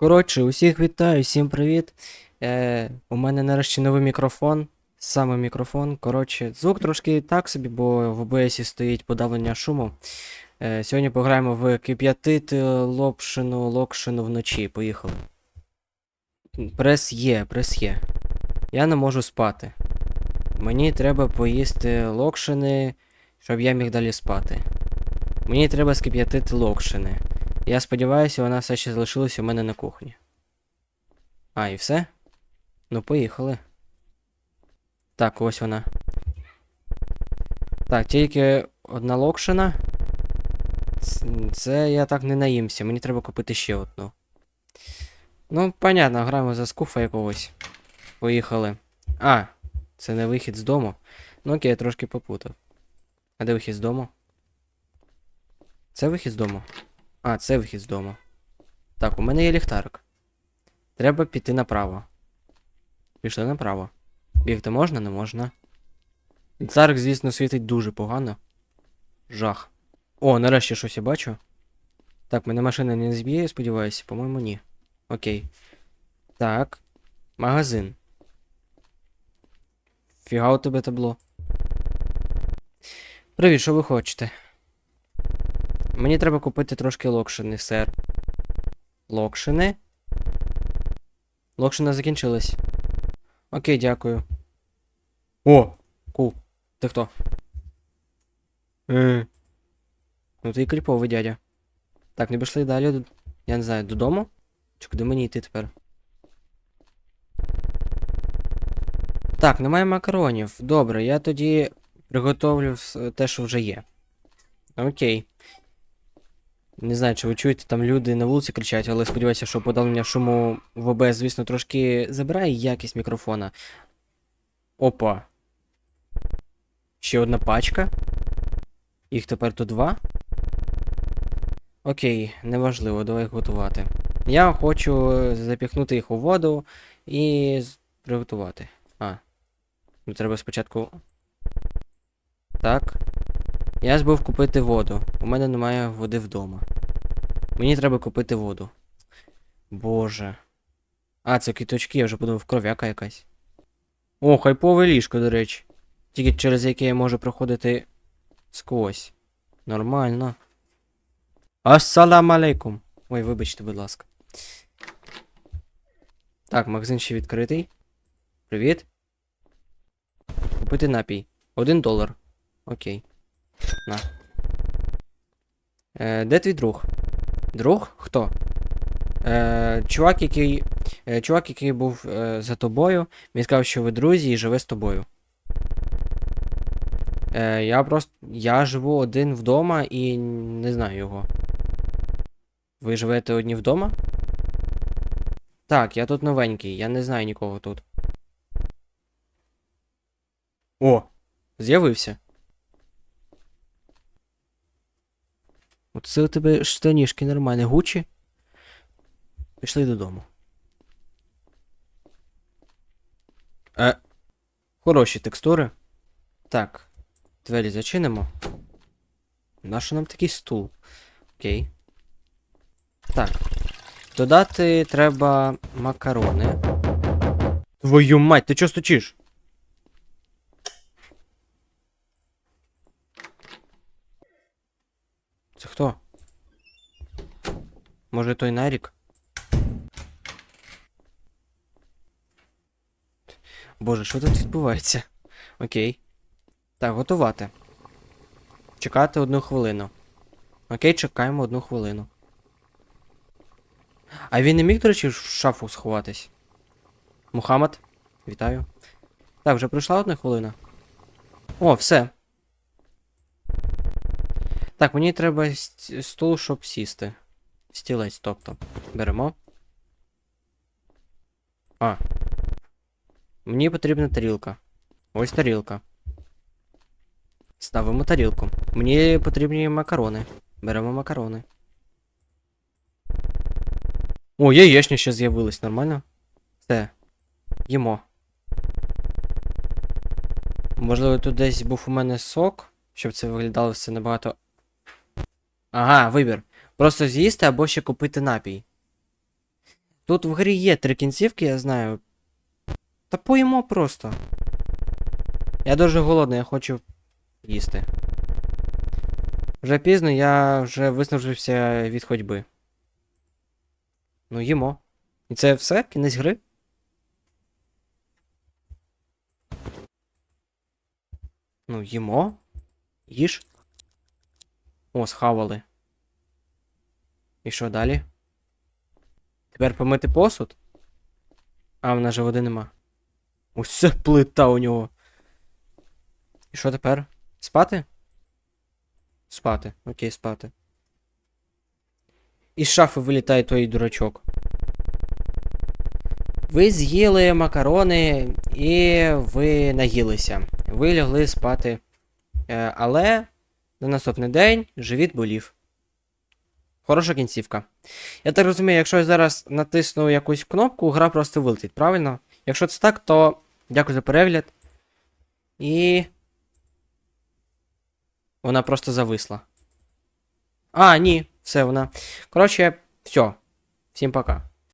Коротше, усіх вітаю, всім привіт. Е, у мене нарешті новий мікрофон. Саме мікрофон. Коротше, звук трошки так собі, бо в OBS стоїть подавлення шуму. Е, сьогодні пограємо в кип'ятити лопшину, локшину вночі. Поїхали. Прес є, прес є. Я не можу спати. Мені треба поїсти локшини, щоб я міг далі спати. Мені треба скип'ятити локшини. Я сподіваюся, вона все ще залишилась у мене на кухні. А, і все? Ну, поїхали. Так, ось вона. Так, тільки одна локшина. Це я так не наїмся, мені треба купити ще одну. Ну, понятно, граємо за скуфа якогось. Поїхали. А, це не вихід з дому. Ну окей, я трошки попутав. А де вихід з дому? Це вихід з дому? А, це вихід з дому. Так, у мене є ліхтарик. Треба піти направо. Пішли направо. Бігти можна, не можна. Ліхтарик, звісно, світить дуже погано. Жах. О, нарешті щось я бачу. Так, мене машина не зб'є, я сподіваюся, по-моєму, ні. Окей. Так. Магазин. Фіга у тебе табло. Привіт, що ви хочете? Мені треба купити трошки локшини, сер. Локшини? Локшина закінчилась. Окей, дякую. О! Кул. Ти хто? Е. Ну ти і кріповий дядя. Так, не пішли далі. Я не знаю, додому? Чи куди мені йти тепер? Так, немає макаронів. Добре, я тоді приготовлю те, що вже є. Окей. Не знаю, чи ви чуєте, там люди на вулиці кричать, але сподіваюся, що подавлення шуму в ОБС, звісно, трошки забирає якість мікрофона. Опа. Ще одна пачка. Їх тепер тут два. Окей, неважливо, давай їх готувати. Я хочу запіхнути їх у воду і приготувати. А. Ну треба спочатку. Так. Я збув купити воду. У мене немає води вдома. Мені треба купити воду. Боже. А, це квіточки, я вже подумав, кров'яка якась. О, хайпове ліжко, до речі. Тільки через яке я можу проходити сквозь. Нормально. Ассалам алейкум. Ой, вибачте, будь ласка. Так, магазин ще відкритий. Привіт. Купити напій. Один долар. Окей. На. Е, де твій друг? Друг? Хто? Е, чувак, який. Е, чувак, який був е, за тобою, він сказав, що ви друзі і живе з тобою. Е, я просто. Я живу один вдома і не знаю його. Ви живете одні вдома? Так, я тут новенький, я не знаю нікого тут. О! З'явився. От це у тебе штанішки нормальні, гучі. Пішли додому. Е. Хороші текстури. Так. Двері зачинимо. Нащо нам такий стул? Окей. Так. Додати треба макарони. Твою мать, ти чого стучиш? Це хто? Може той Нарік? Боже, що тут відбувається? Окей. Так, готувати. Чекати одну хвилину. Окей, чекаємо одну хвилину. А він не міг, до речі, в шафу сховатись. Мухаммад, вітаю. Так, вже пройшла одна хвилина. О, все. Так, мені треба ст- стул, щоб сісти. Стілець, тобто. Беремо. А. Мені потрібна тарілка. Ось тарілка. Ставимо тарілку. Мені потрібні макарони. Беремо макарони. О, яєчня ще з'явилась, нормально? Все. Їмо. Можливо, тут десь був у мене сок, щоб це виглядало все набагато. Ага, вибір. Просто з'їсти або ще купити напій. Тут в грі є три кінцівки, я знаю. Та поїмо просто. Я дуже голодний, я хочу їсти. Вже пізно, я вже виснажився від ходьби. Ну, їмо. І це все? Кінець гри? Ну, їмо. Їж. О, схавали. І що далі? Тепер помити посуд? А, в нас же води нема. Ось плита у нього. І що тепер? Спати? Спати. Окей, спати. Із шафи вилітає той дурачок. Ви з'їли макарони і ви наїлися. Ви лягли спати. Е, але на наступний день живіт болів. Хороша кінцівка. Я так розумію, якщо я зараз натисну якусь кнопку, гра просто вилетить, правильно? Якщо це так, то дякую за перегляд. І. Вона просто зависла. А, ні, все, вона. Коротше, все. Всім пока.